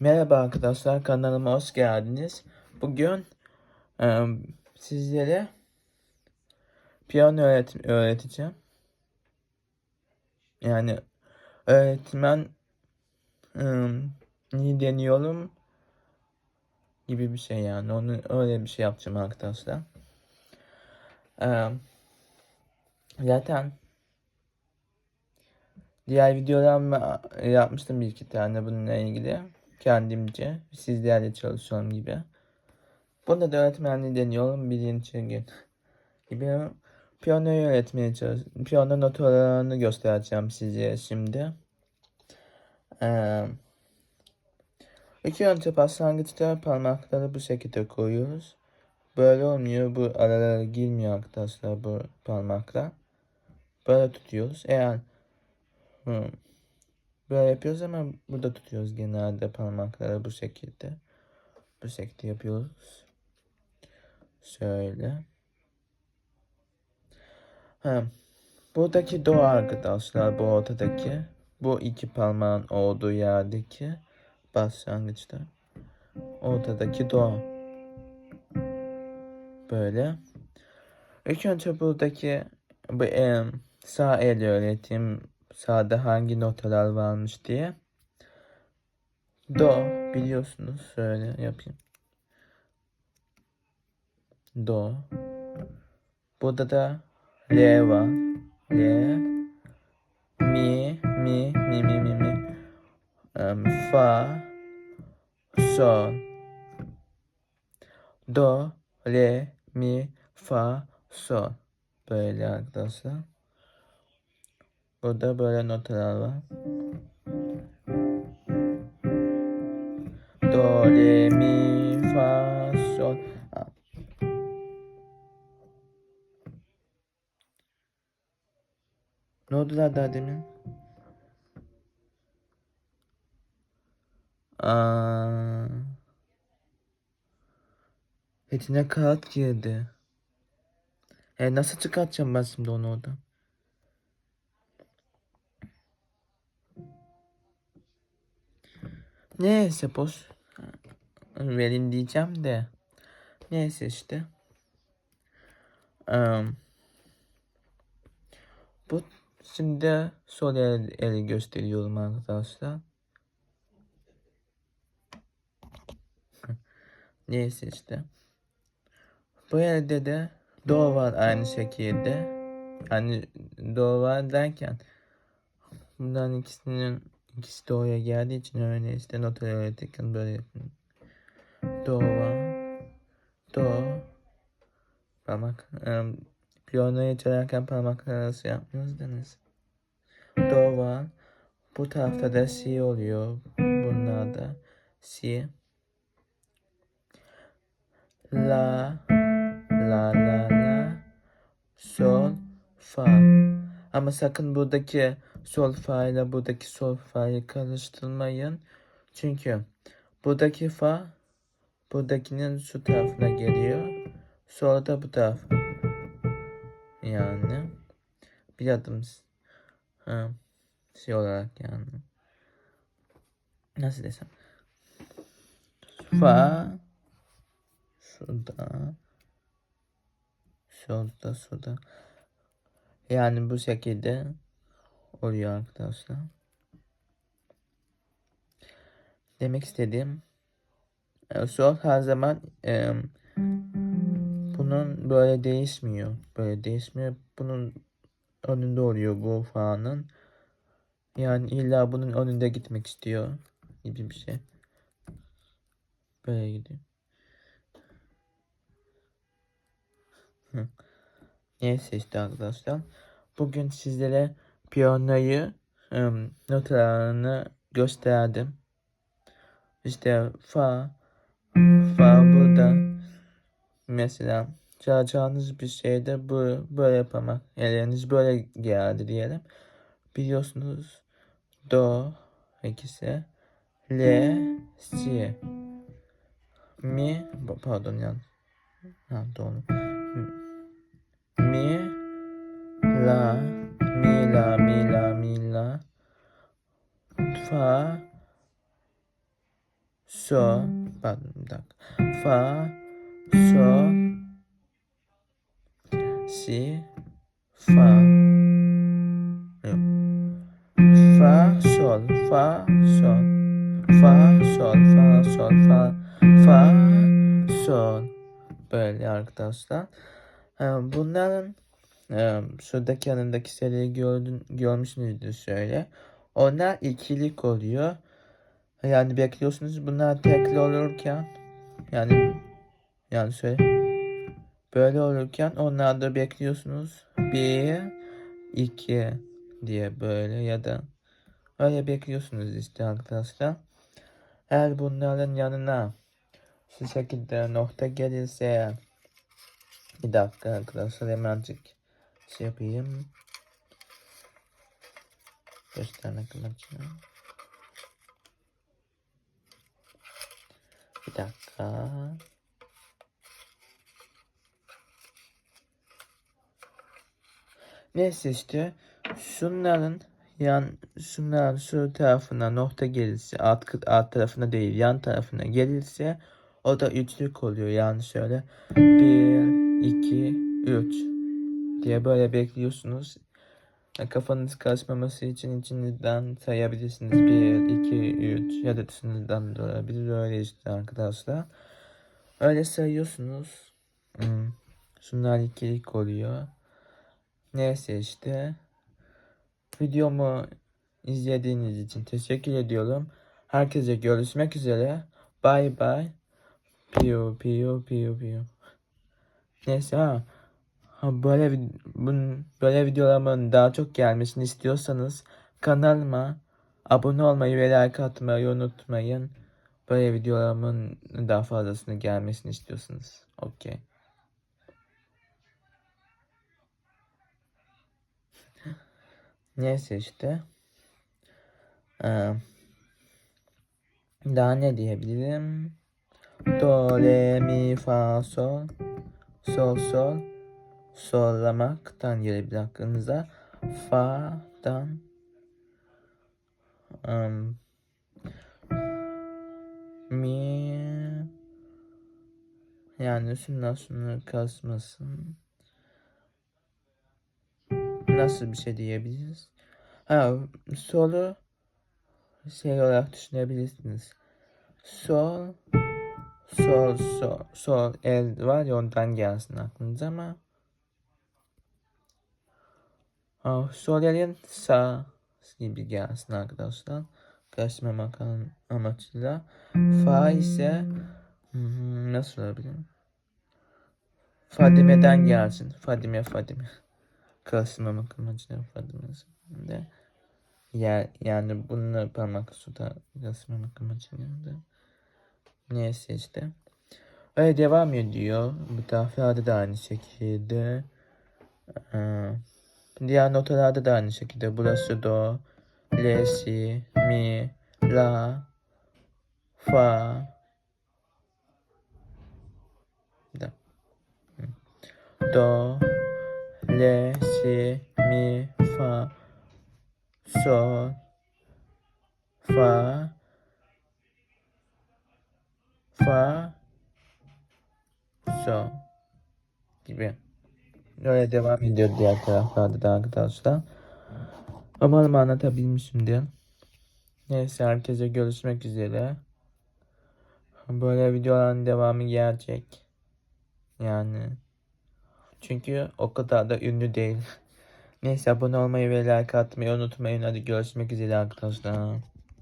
Merhaba arkadaşlar kanalıma hoş geldiniz. Bugün e, sizlere piyano öğret öğreteceğim. Yani öğretmen e, ni deniyorum gibi bir şey yani. Onu öyle bir şey yapacağım arkadaşlar. E, zaten diğer videolarımı yapmıştım bir iki tane bununla ilgili kendimce sizlerle çalışıyorum gibi. Bunda da öğretmenliği deniyorum birinci gün gibi. Piyanoyu öğretmeye çalışıyorum. Piyano notalarını göstereceğim size şimdi. Ee, ilk önce başlangıçta parmakları bu şekilde koyuyoruz. Böyle olmuyor. Bu aralara girmiyor arkadaşlar bu parmaklar. Böyle tutuyoruz. Eğer hmm, Böyle yapıyoruz ama burada tutuyoruz genelde parmakları bu şekilde. Bu şekilde yapıyoruz. Şöyle. Ha. Buradaki do arkadaşlar bu ortadaki. Bu iki parmağın olduğu yerdeki başlangıçta. Ortadaki do. Böyle. İlk önce buradaki bu em, sağ el öğreteyim sağda hangi notalar varmış diye. Do biliyorsunuz şöyle yapayım. Do. Burada da L var. L. Mi, mi, mi, mi, mi, mi. Um, fa, sol. Do, re, mi, fa, sol. Böyle arkadaşlar. Burada böyle notalar var. Do, re, mi, fa, sol. Ne oldu lan daha demin? Aa. Etine kağıt girdi. E nasıl çıkartacağım ben şimdi onu oradan? Neyse boş. Verin diyeceğim de. Neyse işte. Um, bu şimdi sol el, eli gösteriyorum arkadaşlar. Neyse işte. Bu elde de do var aynı şekilde. Yani do var derken bundan ikisinin İkisi doğuya geldiği için öyle işte notayı öğretirken böyle yapın. Do. Do. Parmak. Um, piyanoyu çalarken parmaklar arası yapmıyorsunuz. Do var. Bu tarafta da si oluyor. Bunlarda si. La. La la la. Sol. Fa. Ama sakın buradaki sol fa ile buradaki sol fa'yı karıştırmayın. Çünkü buradaki fa buradakinin şu tarafına geliyor. Sonra da bu tarafa. Yani bir adım ha, şey olarak yani. Nasıl desem? Fa şurada şurada şurada yani bu şekilde oluyor arkadaşlar. Demek istediğim e, sol her zaman e, bunun böyle değişmiyor. Böyle değişmiyor. Bunun önünde oluyor bu faanın. Yani illa bunun önünde gitmek istiyor gibi bir şey. Böyle gidiyor. Neyse işte arkadaşlar. Bugün sizlere piyanoyu um, notalarını gösterdim. İşte fa, fa burada. Mesela çalacağınız bir şeyde bu böyle yapamak. Elleriniz böyle geldi diyelim. Biliyorsunuz do ikisi le si mi pardon yan ha doğru mi la fa sol, pardon bir dakika. Fa, sol, si, fa. Yok. Fa, sol, fa, sol. Fa, sol, fa, sol, fa, fa, sol. Böyle arkadaşlar. Ee, Bunların e, şuradaki yanındaki seriyi gördün, görmüşsünüzdür şöyle. Onlar ikilik oluyor. Yani bekliyorsunuz bunlar tekli olurken yani yani şöyle böyle olurken onlar da bekliyorsunuz bir iki diye böyle ya da öyle bekliyorsunuz işte arkadaşlar. Eğer bunların yanına şu şekilde nokta gelirse bir dakika arkadaşlar hemencik şey yapayım. Göstermek amacıyla. Bir dakika. Neyse işte şunların yan şunların şu tarafına nokta gelirse alt, alt tarafına değil yan tarafına gelirse o da üçlük oluyor yani şöyle bir iki üç diye böyle bekliyorsunuz. Kafanız karışmaması için içinizden sayabilirsiniz. 1, 2, 3 ya da dışınızdan da olabilir. Öyle işte arkadaşlar. Öyle sayıyorsunuz. Hmm. Şunlar ikilik oluyor. Neyse işte. Videomu izlediğiniz için teşekkür ediyorum. Herkese görüşmek üzere. Bye bye. Piyo piyo piyo piyo. Neyse ha. Böyle bunun böyle videolarımın daha çok gelmesini istiyorsanız kanalıma abone olmayı ve like atmayı unutmayın. Böyle videolarımın daha fazlasını gelmesini istiyorsanız. Okey. Neyse işte. Ee, daha ne diyebilirim? Do, re, mi, fa, sol. Sol, sol. Sollamaktan gelebilir aklınıza. Fa'dan um, mi yani sonra kasmasın. Nasıl bir şey diyebiliriz? Ha, solu şey olarak düşünebilirsiniz. Sol sol sol sol el var ya ondan gelsin aklınıza ama Elin sağ gibi gelsin arkadaşlar. Karışmamak am- amacıyla. Fa ise hmm, nasıl olabilir? Fadime'den gelsin. Fadime Fadime. Karışmamak amacıyla Fadime de. Ya, yani bunu parmak suda karışmamak amacıyla. Neyse işte. Öyle devam ediyor. Bu taraflarda da aynı şekilde. Ee, Diğer notalarda da aynı şekilde. Burası do, re, si, mi, la, fa. Hı. Do, re, si, mi, fa, sol, fa, fa, sol gibi. Öyle devam ediyor diğer taraflarda da arkadaşlar. Umarım anlatabilmişimdir. Neyse herkese görüşmek üzere. Böyle videoların devamı gelecek. Yani. Çünkü o kadar da ünlü değil. Neyse abone olmayı ve like atmayı unutmayın. Hadi görüşmek üzere arkadaşlar.